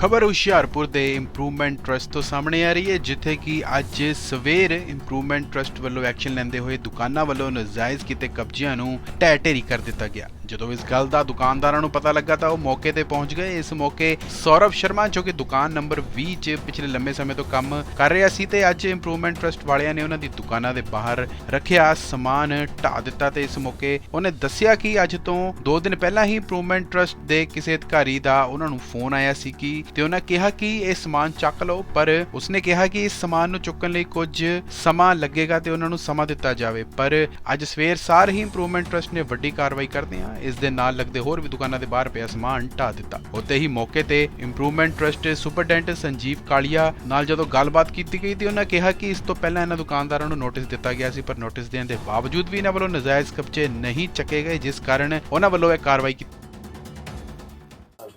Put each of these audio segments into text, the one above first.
ਖਬਰ ਹੁਸ਼ਿਆਰਪੁਰ ਦੇ improvement trust ਤੋਂ ਸਾਹਮਣੇ ਆ ਰਹੀ ਹੈ, ਜਿੱਥੇ ਕਿ ਅੱਜ ਸਵੇਰ ਇੰਪਰੂਵਮੈਂਟ ਟਰਸਟ ਵੱਲੋਂ ਐਕਸ਼ਨ ਲੈਂਦੇ ਹੋਏ ਦੁਕਾਨਾਂ ਵੱਲੋਂ ਨਜਾਇਜ਼ ਕੀਤੇ ਕਬਜ਼ਿਆਂ ਨੂੰ ਢਹਿ ਢੇਰੀ ਕਰ ਦਿੱਤਾ ਗਿਆ। ਜਦੋਂ ਇਸ ਗੱਲ ਦਾ ਦੁਕਾਨਦਾਰਾਂ ਨੂੰ ਪਤਾ ਲੱਗਾ ਤਾਂ ਉਹ ਮੌਕੇ ਤੇ ਪਹੁੰਚ ਗਏ। ਇਸ ਮੌਕੇ ਸੌਰਵ ਸ਼ਰਮਾ, ਜੋ ਕਿ ਦੁਕਾਨ ਨੰਬਰ 20 'ਚ ਪਿਛਲੇ ਲੰਮੇ ਸਮੇਂ ਤੋਂ ਕੰਮ ਕਰ ਰਿਹਾ ਸੀ ਤੇ ਅੱਜ ਇੰਪਰੂਵਮੈਂਟ ਟਰਸਟ ਵਾਲਿਆਂ ਨੇ ਉਹਨਾਂ ਦੀ ਦੁਕਾਨਾਂ ਦੇ ਬਾਹਰ ਰੱਖਿਆ ਸਮਾਨ ਢਾ ਦਿੱਤਾ ਤੇ ਇਸ ਮੌਕੇ ਉਹਨੇ ਦੱਸਿਆ ਕਿ ਅੱਜ ਤੋਂ 2 ਦਿਨ ਪਹਿਲਾਂ ਹੀ ਇੰਪਰੂਵਮੈਂਟ ਟਰਸਟ ਦੇ ਕਿਸੇ ਅਧਿਕਾਰੀ ਦਾ ਉਹਨਾਂ ਨੂੰ ਫੋਨ ਆਇਆ ਸੀ ਕਿ ਤੇ ਉਹਨਾਂ ਕਿਹਾ ਕਿ ਇਹ ਸਮਾਨ ਚੱਕ ਲਓ, ਪਰ ਉਸਨੇ ਕਿਹਾ ਕਿ ਇਸ ਸਮਾਨ ਨੂੰ ਚੁੱਕਣ ਲਈ ਕੁਝ ਸਮਾਂ ਲੱਗੇਗਾ ਤੇ ਉਹਨਾਂ ਨੂੰ ਸਮਾਂ ਦਿੱਤਾ ਜਾਵੇ। ਪਰ ਅੱਜ ਸਵੇਰ ਸਾਰ ਹੀ ਇੰਪਰੂਵਮੈਂਟ ਟਰਸਟ ਨੇ ਵੱਡੀ ਕਾਰਵਾਈ ਕਰਦੇ ਆ ਇਸ ਦੇ ਨਾਲ ਲੱਗਦੇ ਹੋਰ ਵੀ ਦੁਕਾਨਾਂ ਦੇ ਬਾਹਰ ਪਿਆ ਸਮਾਨ ਢਾ ਦਿੱਤਾ। ਉੱਤੇ ਹੀ ਮੌਕੇ ਤੇ improvement trust superintendent Sanjeev Kalia ਨਾਲ ਜਦੋਂ ਗੱਲਬਾਤ ਕੀਤੀ ਗਈ ਤੇ ਉਹਨਾਂ ਕਿਹਾ ਕਿ ਇਸ ਤੋਂ ਪਹਿਲਾਂ ਇਹਨਾਂ ਦੁਕਾਨਦਾਰਾਂ ਨੂੰ ਨੋਟਿਸ ਦਿੱਤਾ ਗਿਆ ਸੀ ਪਰ ਨੋਟਿਸ ਦੇਣ ਦੇ ਬਾਵਜੂਦ ਵੀ ਇਹਨਾਂ ਵੱਲੋਂ ਨਜਾਇਜ਼ ਕਬਜ਼ੇ ਨਹੀਂ ਚੱਕੇ ਗਏ ਜਿਸ ਕਾਰਨ ਉਹਨਾਂ ਵੱਲੋਂ ਇਹ ਕਾਰਵਾਈ ਕੀਤੀ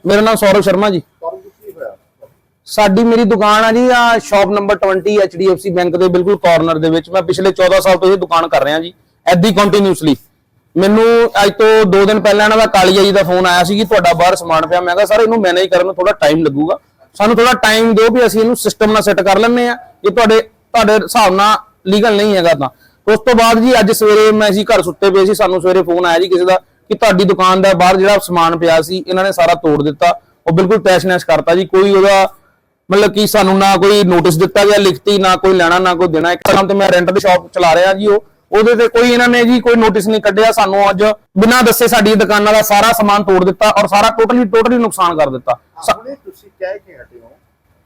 ਮੇਰਾ ਨਾਮ ਸੌਰਵ ਸ਼ਰਮਾ ਜੀ। ਸਾਡੀ ਮੇਰੀ ਦੁਕਾਨ ਆ ਜੀ ਆ ਸ਼ਾਪ ਨੰਬਰ 20 HDFC ਬੈਂਕ ਦੇ ਬਿਲਕੁਲ ਕਾਰਨਰ ਦੇ ਵਿੱਚ। ਮੈਂ ਪਿਛਲੇ 14 ਸਾਲ ਤੋਂ ਇਹ ਦੁਕਾਨ ਕਰ ਰਿਹਾ ਜੀ ਐਦੀ ਕੰਟੀਨਿਊਸਲੀ ਮੈਨੂੰ ਅੱਜ ਤੋਂ 2 ਦਿਨ ਪਹਿਲਾਂ ਇਹਨਾਂ ਦਾ ਕਾਲੀਆ ਜੀ ਦਾ ਫੋਨ ਆਇਆ ਸੀ ਕਿ ਤੁਹਾਡਾ ਬਾਹਰ ਸਮਾਨ ਪਿਆ। ਮੈਂ ਕਿਹਾ, ਸਰ, ਇਹਨੂੰ ਮੈਨੇਜ ਕਰਨ ਨੂੰ ਥੋੜਾ ਟਾਈਮ ਲੱਗੂਗਾ। ਸਾਨੂੰ ਥੋੜਾ ਟਾਈਮ ਦਿਓ ਵੀ ਅਸੀਂ ਇਹਨੂੰ ਸਿਸਟਮ ਨਾਲ ਸੈੱਟ ਕਰ ਲੈਂਦੇ ਆ ਇਹ ਤੁਹਾਡੇ ਤੁਹਾਡੇ ਹਿਸਾਬ ਨਾਲ ਲੀਗਲ ਨਹੀਂ ਹੈਗਾ ਤਾਂ। ਉਸ ਤੋਂ ਬਾਅਦ ਜੀ ਅੱਜ ਸਵੇਰੇ ਮੈਂ ਅਸੀਂ ਘਰ ਸੁੱਤੇ ਪਏ ਸੀ। ਸਾਨੂੰ ਸਵੇਰੇ ਫੋਨ ਆਇਆ ਜੀ ਕਿਸੇ ਦਾ ਕਿ ਤੁਹਾਡੀ ਦੁਕਾਨ ਦਾ ਬਾਹਰ ਜਿਹੜਾ ਸਮਾਨ ਪਿਆ ਸੀ, ਇਹਨਾਂ ਨੇ ਸਾਰਾ ਤੋੜ ਦਿੱਤਾ। ਉਹ ਬਿਲਕੁਲ ਤੈਸ਼-ਨੈਸ਼ ਕਰਤਾ ਜੀ। ਕੋਈ ਉਹਦਾ ਮਤਲਬ ਕਿ ਸਾਨੂੰ ਨਾ ਕੋਈ ਨੋਟਿਸ ਦਿੱਤਾ ਗਿਆ, ਲਿਖਤੀ ਨਾ ਕੋਈ ਲੈਣਾ, ਨਾ ਕੋਈ ਦੇਣਾ। ਇੱਕ ਤਰ੍ਹਾਂ ਤੇ ਮੈਂ ਰੈਂਟ ਦੀ ਸ਼ਾਪ ਚਲਾ ਰਿਹਾ ਜੀ ਉਹ। ਉਹਦੇ ਤੇ ਕੋਈ ਇਹਨਾਂ ਨੇ ਜੀ ਕੋਈ ਨੋਟਿਸ ਨਹੀਂ ਕੱਢਿਆ ਸਾਨੂੰ ਅੱਜ। ਬਿਨਾਂ ਦੱਸੇ ਸਾਡੀ ਦੁਕਾਨਾਂ ਦਾ ਸਾਰਾ ਸਮਾਨ ਤੋੜ ਦਿੱਤਾ ਔਰ ਸਾਰਾ ਟੋਟਲੀ ਟੋਟਲੀ ਨੁਕਸਾਨ ਕਰ ਦਿੱਤਾ। ਹੁਣੇ ਤੁਸੀਂ ਕਹਿ ਕੇ ਹਟੇ ਹੋ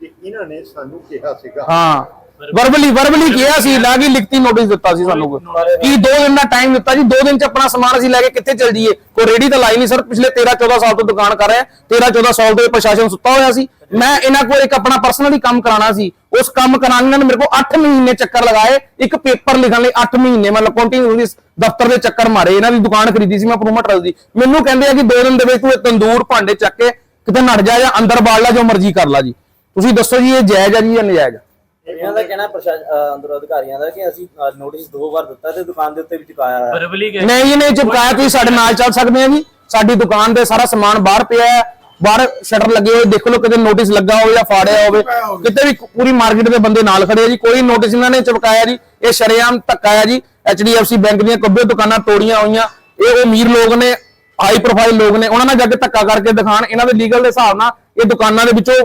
ਕਿ ਇਹਨਾਂ ਨੇ ਸਾਨੂੰ ਕਿਹਾ ਸੀਗਾ ਹਾਂ। ਵਰਬਲੀ ਵਰਬਲੀ ਕਿਹਾ ਸੀ ਨਾ ਕਿ ਲਿਖਤੀ ਨੋਟਿਸ ਦਿੱਤਾ ਸੀ ਸਾਨੂੰ। ਕੋਈ ਕੀ 2 ਦਿਨ ਦਾ ਟਾਈਮ ਦਿੱਤਾ ਜੀ, ਦੋ ਦਿਨ ਚ ਆਪਣਾ ਸਮਾਨ ਅਸੀਂ ਲੈ ਕੇ ਕਿੱਥੇ ਚੱਲ ਜਾਈਏ? ਕੋਈ ਰੇੜੀ ਤਾਂ ਲਾਈ ਨਹੀਂ ਸਰ ਪਿਛਲੇ 13 14 ਸਾਲ ਤੋਂ ਦੁਕਾਨ ਕਰ ਰਿਹਾ 13 14 ਸਾਲ ਤੋਂ ਪ੍ਰਸ਼ਾਸਨ ਸੁੱਤਾ ਹੋਇਆ ਸੀ। ਮੈਂ ਇਹਨਾਂ ਕੋਲ ਇੱਕ ਆਪਣਾ ਪਰਸਨਲੀ ਕੰਮ ਕਰਾਉਣਾ ਸੀ। ਉਸ ਕੰਮ ਕਰਾਉਣ ਨੇ ਮੇਰੇ ਕੋਲ 8 ਮਹੀਨੇ ਚੱਕਰ ਲਗਾਏ, ਇੱਕ ਪੇਪਰ ਲਿਖਣ ਲਈ 8 ਮਹੀਨੇ ਮਤਲਬ ਕੰਟੀਨਿਊਸਲੀ ਦਫ਼ਤਰ ਦੇ ਚੱਕਰ ਮਾਰੇ, ਇਹਨਾਂ ਦੀ ਦੁਕਾਨ ਖਰੀਦੀ ਸੀ, ਮੈਂ ਪ੍ਰੋਮੋਟਰ ਦੀ। ਮੈਨੂੰ ਕਹਿੰਦੇ ਆ ਕਿ ਦੋ ਦਿਨ ਦੇ ਵਿੱਚ ਤੂੰ ਇਹ ਤੰਦੂਰ ਭਾਂਡੇ ਚੱਕ ਕੇ ਕਿਤੇ ਨੜ ਜਾ ਜਾਂ ਅੰਦਰ ਬਾੜ ਲੈ, ਜੋ ਮਰਜ਼ੀ ਕਰ ਲਾ ਜੀ। ਤੁਸੀਂ ਦੱਸੋ ਜੀ, ਇਹ ਜਾਇਜ਼ ਆ ਜੀ ਜਾਂ ਨਜਾਇਜ਼? ਹੈ ਇਹਨਾਂ ਦਾ ਕਹਿਣਾ ਪ੍ਰਸ਼ਾਸਨ ਅੰਦਰ ਅਧਿਕਾਰੀਆਂ ਦਾ ਕਿ ਅਸੀਂ ਨੋਟਿਸ ਦੋ ਵਾਰ ਦਿੱਤਾ ਤੇ ਦੁਕਾਨ ਦੇ ਉੱਤੇ ਵੀ ਚੁਕਾਇਆ ਹੈ ਵਰਬਲੀ ਗਏ ਨਹੀਂ ਜੀ ਨਹੀਂ ਚਿਪਕਾਇਆ ਤੁਸੀਂ ਸਾਡੇ ਨਾਲ ਚੱਲ ਸਕਦੇ ਆ ਜੀ। ਸਾਡੀ ਦੁਕਾਨ ਦੇ ਸਾਰਾ ਸਮਾਨ ਬਾਹਰ ਪਿਆ ਹੈ। ਬਾਹਰ ਸ਼ਟਰ ਲੱਗੇ ਹੋਏ ਦੇਖ ਲਓ ਕਿਤੇ ਨੋਟਿਸ ਲੱਗਾ ਹੋਵੇ ਜਾਂ ਫਾੜਿਆ ਹੋਵੇ। ਕਿਤੇ ਵੀ ਪੂਰੀ ਮਾਰਕੀਟ ਦੇ ਬੰਦੇ ਨਾਲ ਖੜੇ ਆ ਜੀ। ਕੋਈ ਨੋਟਿਸ ਇਹਨਾਂ ਨੇ ਚਿਪਕਾਇਆ ਜੀ। ਇਹ ਸ਼ਰੇਆਮ ਧੱਕਾ ਹੈ ਜੀ। HDFC ਬੈਂਕ ਦੀਆਂ ਕੱਬੇ ਦੁਕਾਨਾਂ ਤੋੜੀਆਂ ਹੋਈਆਂ। ਇਹ ਉਹ ਅਮੀਰ ਲੋਕ ਨੇ ਹਾਈ ਪ੍ਰੋਫਾਈਲ ਲੋਕ ਨੇ। ਉਹਨਾਂ ਨਾਲ ਜਾ ਕੇ ਧੱਕਾ ਕਰਕੇ ਦਿਖਾਣ ਇਹਨਾਂ ਦੇ ਲੀਗਲ ਦੇ ਹਿਸਾਬ ਨਾਲ ਇਹ ਦੁਕਾਨਾਂ ਦੇ ਵਿੱਚੋਂ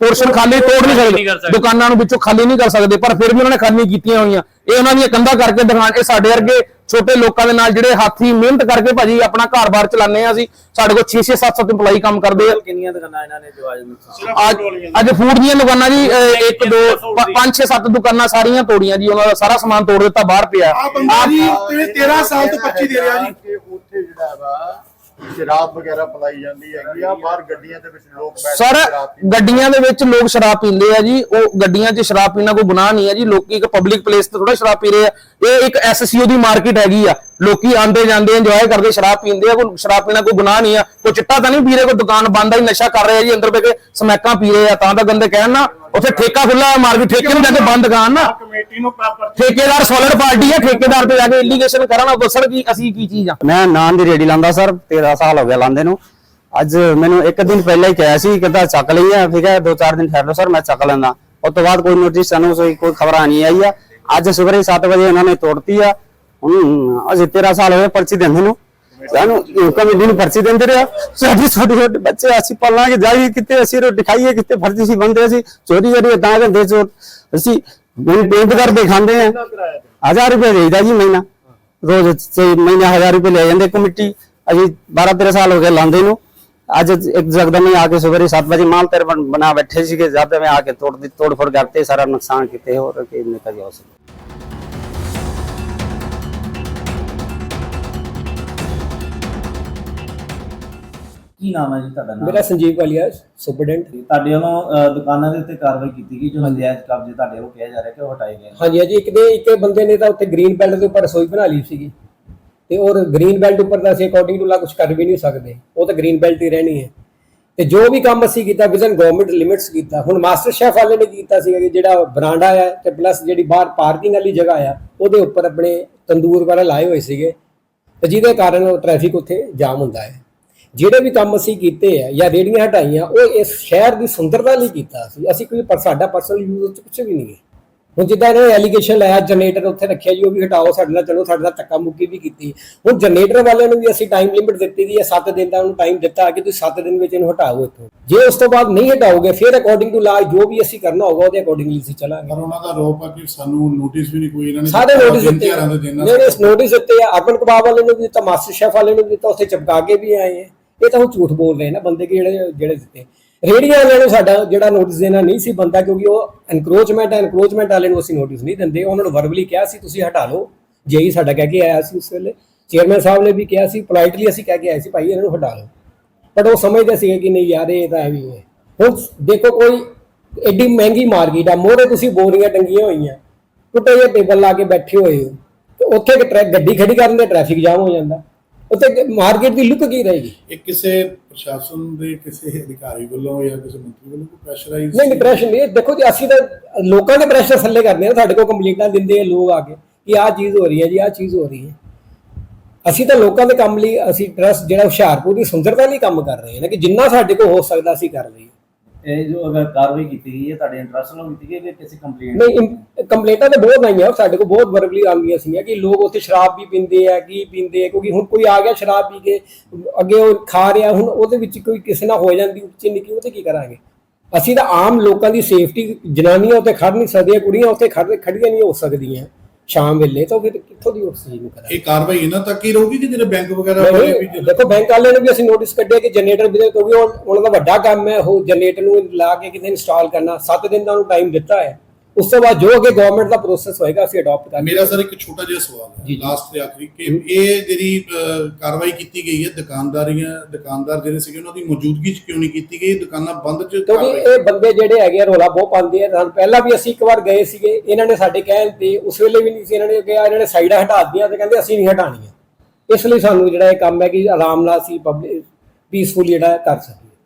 ਪੋਰਸ਼ਨ ਖਾਲੀ ਤੋੜ ਨਹੀਂ ਸਕਦੇ। ਦੁਕਾਨਾਂ ਨੂੰ ਵਿੱਚੋਂ ਖਾਲੀ ਨਹੀਂ ਕਰ ਸਕਦੇ ਪਰ ਫਿਰ ਵੀ ਉਹਨਾਂ ਨੇ ਖਾਲੀ ਕੀਤੀਆਂ ਹੋਈਆਂ। ਇਹ ਉਹਨਾਂ ਦੀਆਂ ਕੰਧਾਂ ਕਰਕੇ ਦਿਖਾਣ ਇਹ ਸਾਡੇ ਵਰਗੇ ਛੋਟੇ ਲੋਕਾਂ ਦੇ ਨਾਲ ਜਿਹੜੇ ਹਾਥੀ ਮਿਹਨਤ ਕਰਕੇ ਭਾਜੀ ਆਪਣਾ ਘਰ-ਬਾਰ ਚਲਾਉਂਦੇ ਆ ਅਸੀਂ ਸਾਡੇ ਕੋਲ 6-6 7-7 EMPLOYE ਕੰਮ ਕਰਦੇ ਆ। ਕਿੰਨੀਆਂ ਦੁਕਾਨਾਂ ਇਹਨਾਂ ਨੇ ਜਵਾਜ ਨੁਕਸਾਨ ਅੱਜ ਅੱਜ ਫੂਡ ਦੀਆਂ ਦੁਕਾਨਾਂ ਜੀ ਅਹ, ਇੱਕ ਦੋ ਪ- ਪੰਜ ਛੇ ਸੱਤ ਦੁਕਾਨਾਂ ਸਾਰੀਆਂ ਤੋੜੀਆਂ ਜੀ ਉਹਨਾਂ ਦਾ ਸਾਰਾ ਸਮਾਨ ਤੋੜ ਦਿੱਤਾ ਬਾਹਰ ਪਿਆ। ਆ ਬੰਦਾ ਜੀ ਤੇ 13 ਸਾਲ ਤੋਂ 25 ਦੇ ਰਿਹਾ ਜੀ। ਉੱਥੇ ਜਿਹੜਾ ਵਾ ਸ਼ਰਾਬ ਵਗੈਰਾ ਪਲਾਈ ਜਾਂਦੀ ਹੈਗੀ ਆ ਬਾਹਰ ਗੱਡੀਆਂ ਦੇ ਵਿੱਚ ਲੋਕ ਬੈਠ ਸਰ ਕੇ ਸ਼ਰਾਬ ਪੀਂਦੇ ਗੱਡੀਆਂ ਦੇ ਵਿੱਚ ਲੋਕ ਸ਼ਰਾਬ ਪੀਂਦੇ ਆ ਜੀ ਉਹ ਗੱਡੀਆਂ 'ਚ ਸ਼ਰਾਬ ਪੀਣਾ ਕੋਈ ਗੁਨਾਹ ਨਹੀਂ ਹੈ ਜੀ ਲੋਕੀ ਇੱਕ ਪਬਲਿਕ ਪਲੇਸ ਤੇ ਥੋੜਾ ਸ਼ਰਾਬ ਪੀ ਰਹੇ ਆ। ਇਹ ਇੱਕ ਐਸਸੀਓ ਦੀ ਮਾਰਕੀਟ ਹੈਗੀ ਆ ਲੋਕੀ ਆਂਦੇ ਜਾਂਦੇ ਇੰਜੋਏ ਕਰਦੇ ਸ਼ਰਾਬ ਪੀਂਦੇ ਆ ਕੋਈ ਸ਼ਰਾਬ ਪੀਣਾ ਕੋਈ ਗੁਨਾਹ ਨਹੀਂ ਆ। ਕੋਈ ਚਿੱਟਾ ਤਾਂ ਨਹੀਂ ਪੀ ਰਹੇ ਕੋਈ ਦੁਕਾਨ ਬੰਦ ਆ ਹੀ ਨਸ਼ਾ ਕਰ ਰਹੇ ਆ ਜੀ ਅੰਦਰ ਬੈ ਕੇ ਸਮੈਕਾਂ ਪੀ ਰਹੇ ਆ ਤਾਂ ਤਾਂ ਗੰਦੇ ਕਹਿਣ ਨਾ। ਉੱਥੇ ਠੇਕਾ ਖੁੱਲਾ ਮਾਰਕੀਟ ਠੇਕੇ ਨੂੰ ਜਾ ਕੇ ਬੰਦ ਦੁਕਾਨ ਨਾ। ਕਮੇਟੀ ਨੂੰ ਪ੍ਰਾਪਰ ਠੇਕੇਦਾਰ ਸੋਲਿਡ ਪਾਰਟੀ ਹੈ ਠੇਕੇਦਾਰ ਤੇ ਜਾ ਕੇ ਇਲੀਗੇਸ਼ਨ ਕਰਨ ਦੱਸਣ ਕਿ ਅਸੀਂ ਕੀ ਚੀਜ਼ ਆ। ਮੈਂ ਨਾਨ ਦੀ ਰੇੜੀ ਲਾਂਦਾ ਸਰ 13 ਸਾਲ ਹੋ ਗਿਆ ਲਾਂਦੇ ਨੂੰ। ਅੱਜ ਮੈਨੂੰ ਇੱਕ ਦਿਨ ਪਹਿਲਾਂ ਹੀ ਕਿਹਾ ਸੀ ਕਹਿੰਦਾ ਚੱਕ ਲਈ ਆ ਠੀਕ ਹੈ ਦੋ ਚਾਰ ਦਿਨ ਠਹਿਰ ਲਓ ਸਰ ਮੈਂ ਚੱਕ ਲੈਂਦਾ। ਉਸ ਤੋਂ ਬਾਅਦ ਕੋਈ ਨੋਟਿਸ ਸਾਨੂੰ ਕੋਈ ਕੋਈ ਖਬਰ ਨਹੀਂ ਆਈ ਆ ਅੱਜ ਸਵੇਰੇ 7 ਵਜੇ ਉਹਨਾਂ ਨੇ ਤੋੜਤੀ ਆ। ਹੁਣ ਅਜੇ 13 ਸਾਲ ਹੋਏ ਪਰਚੀ ਦਿੰਦੇ ਨੂੰ। ਸਾਨੂੰ ਕਮੇਟੀ ਨੂੰ ਪਰਚੀ ਦਿੰਦੇ ਰਿਹਾ ਸਾਡੇ ਛੋਟੇ ਛੋਟੇ ਬੱਚੇ ਅਸੀਂ ਪਾਲਾਂਗੇ, ਜਾਈਏ ਕਿਤੇ, ਅਸੀਂ ਰੋਟੀ ਖਾਈਏ ਕਿਤੇ, ਫਰਜ਼ੀ ਸੀ ਬੰਦੇ ਅਸੀਂ, ਚੋਰੀ ਚੋਰੀ ਤਾਂ ਕਹਿੰਦੇ ਚੋਰ ਅਸੀਂ ਹੁਣ ਪੇਂਟ ਕਰਦੇ ਖਾਂਦੇ ਆ। ਹਜ਼ਾਰ ਰੁਪਏ ਦੇਈਦਾ ਜੀ ਮਹੀਨਾ। ਰੋਜ਼ ਸੇ ਮਹੀਨੇ ਹਜ਼ਾਰ ਰੁਪਏ ਲੈ ਜਾਂਦੇ ਕਮੇਟੀ। ਅਸੀਂ 12 13 ਸਾਲ ਹੋ ਗਏ ਲਾਂਦੇ ਨੂੰ। ਅੱਜ ਇੱਕ ਜਗਦਮ ਹੀ ਆ ਕੇ ਸਵੇਰੇ 7 ਵਜੇ ਮਾਲ ਤੇਰ ਬਣਾ ਬੈਠੇ ਸੀਗੇ, ਜਦ ਮੈਂ ਆ ਕੇ ਤੋੜ ਤੋੜ ਫੋੜ ਕਰਤੇ, ਸਾਰਾ ਨੁਕਸਾਨ ਕੀਤੇ, ਹੋਰ ਕੀ ਨਿਕਲ ਗਿਆ ਉਸ ਕੀ ਨਾਮ ਹੈ ਜੀ ਤੁਹਾਡਾ ਨਾਮ? ਮੇਰਾ ਸੰਜੀਵ ਵਾਲੀਆ ਸੁਪਰਡੈਂਟ। ਤੁਹਾਡੇ ਵੱਲੋਂ ਦੁਕਾਨਾਂ ਦੇ ਉੱਤੇ ਕਾਰਵਾਈ ਕੀਤੀ ਗਈ ਜੋ ਨਜਾਇਜ਼ ਕਬਜ਼ੇ ਤੁਹਾਡੇ ਵੱਲੋਂ ਕਿਹਾ ਜਾ ਰਿਹਾ ਕਿ ਉਹ ਹਟਾਏ ਗਏ ਨੇ। ਹਾਂਜੀ ਹਾਂਜੀ ਇੱਕ ਦੇ ਇੱਕ ਬੰਦੇ ਨੇ ਤਾਂ ਉੱਥੇ ਗ੍ਰੀਨ ਬੈਲਟ ਦੇ ਉੱਪਰ ਰਸੋਈ ਬਣਾ ਲਈ ਸੀਗੀ। ਤੇ ਔਰ ਗ੍ਰੀਨ ਬੈਲਟ ਉੱਪਰ ਤਾਂ ਅਸੀਂ ਅਕੋਰਡਿੰਗ ਟੂ ਲਾ ਕੁਝ ਕਰ ਵੀ ਨਹੀਂ ਸਕਦੇ। ਉਹ ਤਾਂ ਗ੍ਰੀਨ ਬੈਲਟ ਹੀ ਰਹਿਣੀ ਹੈ। ਤੇ ਜੋ ਵੀ ਕੰਮ ਅਸੀਂ ਕੀਤਾ ਵਿਜ਼ਨ ਗਵਰਨਮੈਂਟ ਲਿਮਿਟਸ ਕੀਤਾ। ਹੁਣ ਮਾਸਟਰ ਸ਼ੈਫ ਵਾਲੇ ਨੇ ਕੀਤਾ ਸੀਗਾ ਕਿ ਜਿਹੜਾ ਬਰਾਂਡਾ ਆ ਤੇ ਪਲੱਸ ਜਿਹੜੀ ਬਾਹਰ ਪਾਰਕਿੰਗ ਵਾਲੀ ਜਗ੍ਹਾ ਆ ਉਹਦੇ ਉੱਪਰ ਆਪਣੇ ਤੰਦੂਰ ਵਗੈਰਾ ਲਾਏ ਹੋਏ ਸੀਗੇ। ਤੇ ਜਿਹਦੇ ਕਾਰਨ ਉਹ ਟ੍ਰੈਫਿਕ ਉੱਥੇ ਜਾਮ ਹੁੰਦਾ ਹੈ। ਜਿਹੜੇ ਵੀ ਕੰਮ ਅਸੀਂ ਕੀਤੇ ਆ ਜਾਂ ਰੇੜੀਆਂ ਹਟਾਈਆਂ ਉਹ ਇਸ ਸ਼ਹਿਰ ਦੀ ਸੁੰਦਰਤਾ ਲਈ ਕੀਤਾ ਸੀ। ਅਸੀਂ ਕੋਈ ਪਰ ਸਾਡਾ ਪਰਸਨਲ ਯੂਜ਼ ਚ ਕੁਝ ਵੀ ਨਹੀਂ ਹੈ। ਹੁਣ ਜਿੱਦਾਂ ਇਹਨਾਂ ਨੇ ਐਲੀਗੇਸ਼ਨ ਲਾਇਆ ਜਨਰੇਟਰ ਉੱਥੇ ਰੱਖਿਆ ਜੀ ਉਹ ਵੀ ਹਟਾਓ ਸਾਡੇ ਨਾਲ ਚਲੋ ਸਾਡੇ ਨਾਲ ਧੱਕਾ ਮੁੱਕੀ ਵੀ ਕੀਤੀ। ਹੁਣ ਜਨਰੇਟਰ ਵਾਲਿਆਂ ਨੂੰ ਵੀ ਅਸੀਂ ਟਾਈਮ ਲਿਮਿਟ ਦਿੱਤੀ ਦੀ ਹੈ 7 ਦਿਨ ਦਾ ਉਹਨੂੰ ਟਾਈਮ ਦਿੱਤਾ ਕਿ ਤੁਸੀਂ 7 ਦਿਨ ਵਿੱਚ ਇਹਨੂੰ ਹਟਾਓ ਇੱਥੋਂ। ਜੇ ਉਸ ਤੋਂ ਬਾਅਦ ਨਹੀਂ ਹਟਾਓਗੇ ਫਿਰ ਅਕੋਰਡਿੰਗ ਟੂ ਲਾ ਜੋ ਵੀ ਅਸੀਂ ਕਰਨਾ ਹੋਗਾ ਉਹਦੇ ਅਕੋਰਡਿੰਗਲੀ ਅਸੀਂ ਚੱਲਾਂਗੇ। ਪਰ ਉਹਨਾਂ ਦਾ ਰੋਪ ਆ ਕਿ ਸਾਨੂੰ ਨੋਟਿਸ ਵੀ ਨਹੀਂ ਕੋਈ ਇਹਨਾਂ ਨੇ ਦਿੱਤਾ, ਨੋਟਿਸ ਦਿੱਤੇ ਨਹੀਂ ਨਹੀਂ ਨੋਟਿਸ ਦਿੱਤੇ ਆ। ਅਰਬਨ ਕਬਾਬ ਵਾਲੇ ਨੂੰ ਵੀ ਦਿੱਤਾ ਮਾਸਟਰ ਸ਼ੈਫ ਵਾਲੇ ਨੂੰ ਵੀ ਦਿੱਤਾ ਉੱਥੇ ਚਪਕਾ ਕੇ ਵੀ ਆਏ ਆ। ਇਹ ਤਾਂ ਉਹ ਝੂਠ ਬੋਲ ਰਹੇ ਨੇ ਬੰਦੇ ਕਿ ਜਿਹੜੇ ਜਿਹੜੇ ਦਿੱਤੇ। ਰੇੜੀਆਂ ਵਾਲਿਆਂ ਨੂੰ ਸਾਡਾ ਜਿਹੜਾ ਨੋਟਿਸ ਦੇਣਾ ਨਹੀਂ ਸੀ ਬੰਦਾ, ਕਿਉਂਕਿ ਉਹ ਐਨਕਰੋਚਮੈਂਟ ਹੈ ਐਨਕਰੋਚਮੈਂਟ ਵਾਲੇ ਨੂੰ ਅਸੀਂ ਨੋਟਿਸ ਨਹੀਂ ਦਿੰਦੇ। ਉਹਨਾਂ ਨੂੰ ਵਰਬਲੀ ਕਿਹਾ ਸੀ, ਤੁਸੀਂ ਹਟਾ ਲਓ। ਜੇਈ ਸਾਡਾ ਕਹਿ ਕੇ ਆਇਆ ਸੀ ਉਸ ਵੇਲੇ। ਚੇਅਰਮੈਨ ਸਾਹਿਬ ਨੇ ਵੀ ਕਿਹਾ ਸੀ ਪੋਲਾਈਟਲੀ ਅਸੀਂ ਕਹਿ ਕੇ ਆਏ ਸੀ, ਭਾਈ ਇਹਨਾਂ ਨੂੰ ਹਟਾ ਲਓ। ਬਟ ਉਹ ਸਮਝਦੇ ਸੀਗੇ ਕਿ ਨਹੀਂ ਯਾਰ, ਇਹ ਤਾਂ ਐਵੇਂ ਹੀ ਹੈ। ਹੁਣ ਦੇਖੋ ਕੋਈ ਐਡੀ ਮਹਿੰਗੀ ਮਾਰਕੀਟ ਆ ਮੋਰੇ ਤੁਸੀਂ ਬੋਰੀਆਂ ਟੰਗੀਆਂ ਹੋਈਆਂ। ਟੁੱਟੇ ਜਿਹੇ ਟੇਬਲ ਲਾ ਕੇ ਬੈਠੇ ਹੋਏ ਹੋ। ਤੇ ਉੱਥੇ ਕਿ ਗੱਡੀ ਖੜੀ ਕਰਨ ਦੇ ਟ੍ਰੈਫਿਕ ਜਾਮ ਹੋ ਜਾਂਦਾ। ਉੱਥੇ ਮਾਰਕੀਟ ਦੀ ਲੁੱਕ ਕੀ ਰਹੇਗੀ? ਇਹ ਕਿਸੇ ਪ੍ਰਸ਼ਾਸਨ ਦੇ ਕਿਸੇ ਅਧਿਕਾਰੀ ਵੱਲੋਂ ਜਾਂ ਕਿਸੇ ਮੰਤਰੀ ਵੱਲੋਂ ਕੋਈ ਪ੍ਰੈਸ਼ਰਾਈਜ਼ ਨਹੀਂ ਡਿਪਰੈਸ਼ਨ ਨਹੀਂ ਦੇਖੋ ਜੀ ਅਸੀਂ ਤਾਂ ਲੋਕਾਂ ਦੇ ਪ੍ਰੈਸ਼ਰ ਥੱਲੇ ਕਰਦੇ ਆ ਸਾਡੇ ਕੋਲ ਕੰਪਲੀਟਾਂ ਦਿੰਦੇ ਆ ਲੋਕ ਆ ਕੇ ਕਿ ਆਹ ਚੀਜ਼ ਹੋ ਰਹੀ ਹੈ ਜੀ ਆਹ ਚੀਜ਼ ਹੋ ਰਹੀ ਹੈ। ਅਸੀਂ ਤਾਂ ਲੋਕਾਂ ਦੇ ਕੰਮ ਲਈ ਅਸੀਂ ਟਰਸਟ ਜਿਹੜਾ ਹੁਸ਼ਿਆਰਪੁਰ ਦੀ ਸੁੰਦਰਤਾ ਲਈ ਕੰਮ ਕਰ ਰਹੇ ਹਾਂ ਨਾ ਕਿ ਜਿੰਨਾ ਸਾਡੇ ਕੋਲ ਹੋ ਸਕਦਾ ਅਸੀਂ ਕਰ ਰਹੇ ਹਾਂ ਇਹ ਜੋ ਅਗਰ ਕਾਰਵਾਈ ਕੀਤੀ ਗਈ ਹੈ, ਤੁਹਾਡੇ ਇੰਟਰਸਟ ਨਾਲ ਕੀਤੀ ਗਈ ਹੈ ਕਿ ਕਿਸੇ ਕੰਪਲੇਂਟ ਨਹੀਂ ਕੰਪਲੇਂਟਾਂ ਤਾਂ ਬਹੁਤ ਆਈਆਂ ਸਾਡੇ ਕੋਲ ਬਹੁਤ ਵਰਬਲੀ ਆਉਂਦੀਆਂ ਸੀਗੀਆਂ ਕਿ ਲੋਕ ਉੱਥੇ ਸ਼ਰਾਬ ਵੀ ਪੀਂਦੇ ਆ, ਕੀ ਪੀਂਦੇ ਆ, ਕਿਉਂਕਿ ਹੁਣ ਕੋਈ ਆ ਗਿਆ ਸ਼ਰਾਬ ਪੀ ਕੇ, ਅੱਗੇ ਉਹ ਖਾ ਰਿਹਾ, ਹੁਣ ਉਹਦੇ ਵਿੱਚ ਕੋਈ ਕਿਸੇ ਨਾਲ ਹੋ ਜਾਂਦੀ ਉੱਚੀ ਨਿੱਕੀ ਉਹਤੇ ਕੀ ਕਰਾਂਗੇ? ਅਸੀਂ ਤਾਂ ਆਮ ਲੋਕਾਂ ਦੀ ਸੇਫਟੀ ਜਨਾਨੀਆਂ ਉੱਤੇ ਖੜ ਨਹੀਂ ਸਕਦੀਆਂ, ਕੁੜੀਆਂ ਉੱਤੇ ਖੜ ਖੜੀਆਂ ਨਹੀਂ ਹੋ ਸਕਦੀਆਂ। ਸ਼ਾਮ ਵੇਲੇ ਤਾਂ ਫਿਰ ਕਿੱਥੋਂ ਦੀ ਉਸ ਚੀਜ਼ ਨੂੰ ਕਰਾਂਗੇ? ਇਹ ਕਾਰਵਾਈ ਇਹਨਾਂ ਤੱਕ ਹੀ ਰਹੂਗੀ ਕਿ ਜਿਹੜੇ ਬੈਂਕ ਵਗੈਰਾ ਵਾਲੇ ਵੀ ਜਿਹੜੇ- ਦੇਖੋ ਬੈਂਕ ਵਾਲਿਆਂ ਨੇ ਵੀ ਅਸੀਂ ਨੋਟਿਸ ਕੱਢਿਆ ਕਿ ਜਨਰੇਟਰ ਵੀ ਕਿਉਂਕਿ ਉਹ ਉਹਨਾਂ ਦਾ ਵੱਡਾ ਕੰਮ ਹੈ ਉਹ ਜਨਰੇਟਰ ਨੂੰ ਲਾ ਕੇ ਕਿਤੇ ਇੰਸਟਾਲ ਕਰਨਾ। 7 ਦਿਨ ਦਾ ਉਹਨੂੰ ਟਾਈਮ ਦਿੱਤਾ ਹੈ। ਉਸ ਤੋਂ ਬਾਅਦ ਜੋ ਅੱਗੇ ਗਵਰਨਮੈਂਟ ਦਾ ਪ੍ਰੋਸੈਸ ਹੋਏਗਾ ਅਸੀਂ ਅਡਾਪਟ ਕਰਾਂਗੇ। ਮੇਰਾ ਸਰ ਇੱਕ ਛੋਟਾ ਜਿਹਾ ਸਵਾਲ ਹੈ ਲਾਸਟ ਤੇ ਆਖਰੀ ਕਿ ਇਹ ਜਿਹੜੀ ਕਾਰਵਾਈ ਕੀਤੀ ਗਈ ਹੈ ਦੁਕਾਨਦਾਰੀਆਂ ਦੁਕਾਨਦਾਰ ਜਿਹੜੇ ਸੀਗੇ ਉਹਨਾਂ ਦੀ ਮੌਜੂਦਗੀ 'ਚ ਕਿਉਂ ਨਹੀਂ ਕੀਤੀ ਗਈ? ਦੁਕਾਨਾਂ ਬੰਦ 'ਚ ਕਿਉਂਕਿ ਇਹ ਬੰਦੇ ਜਿਹੜੇ ਹੈਗੇ ਰੌਲਾ ਬਹੁਤ ਪਾਉਂਦੇ ਆ। ਸਾਨੂੰ ਪਹਿਲਾਂ ਵੀ ਅਸੀਂ ਇੱਕ ਵਾਰ ਗਏ ਸੀਗੇ ਇਹਨਾਂ ਨੇ ਸਾਡੇ ਕਹਿਣ ਤੇ ਉਸ ਵੇਲੇ ਵੀ ਨਹੀਂ ਸੀ ਇਹਨਾਂ ਨੇ ਕਿਹਾ ਇਹਨਾਂ ਨੇ ਸਾਈਡਾਂ ਹਟਾ ਦਿੱਤੀਆਂ ਤੇ ਕਹਿੰਦੇ ਅਸੀਂ ਨਹੀਂ ਹਟਾਣੀਆਂ ਇਸ ਲਈ ਸਾਨੂੰ ਜਿਹੜਾ ਇਹ ਕੰਮ ਹੈ ਕਿ ਆਰਾਮ ਨਾਲ ਅਸੀਂ ਪਬਲਿਕ ਪੀਸਫੁਲੀ ਜਿਹੜਾ ਕਰ ਸਕੀਏ